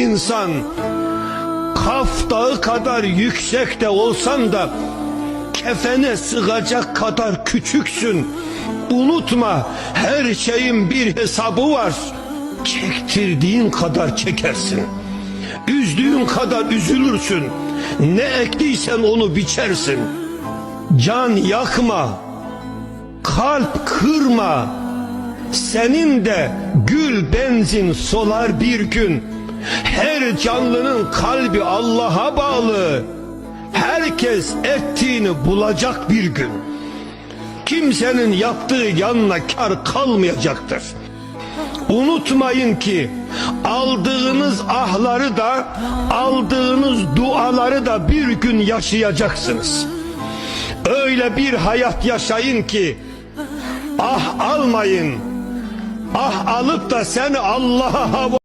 ey insan Kaf dağı kadar yüksekte olsan da Kefene sığacak kadar küçüksün. Unutma her şeyin bir hesabı var. Çektirdiğin kadar çekersin. Üzdüğün kadar üzülürsün. Ne ektiysen onu biçersin. Can yakma Kalp kırma. Senin de gül benzin solar bir gün Her canlının kalbi Allah'a bağlı Herkes ettiğini bulacak bir gün Kimsenin yaptığı yanına kar kalmayacaktır Unutmayın ki aldığınız ahları da aldığınız duaları da bir gün yaşayacaksınız. Öyle bir hayat yaşayın ki ah almayın. Ah alıp da seni Allah'a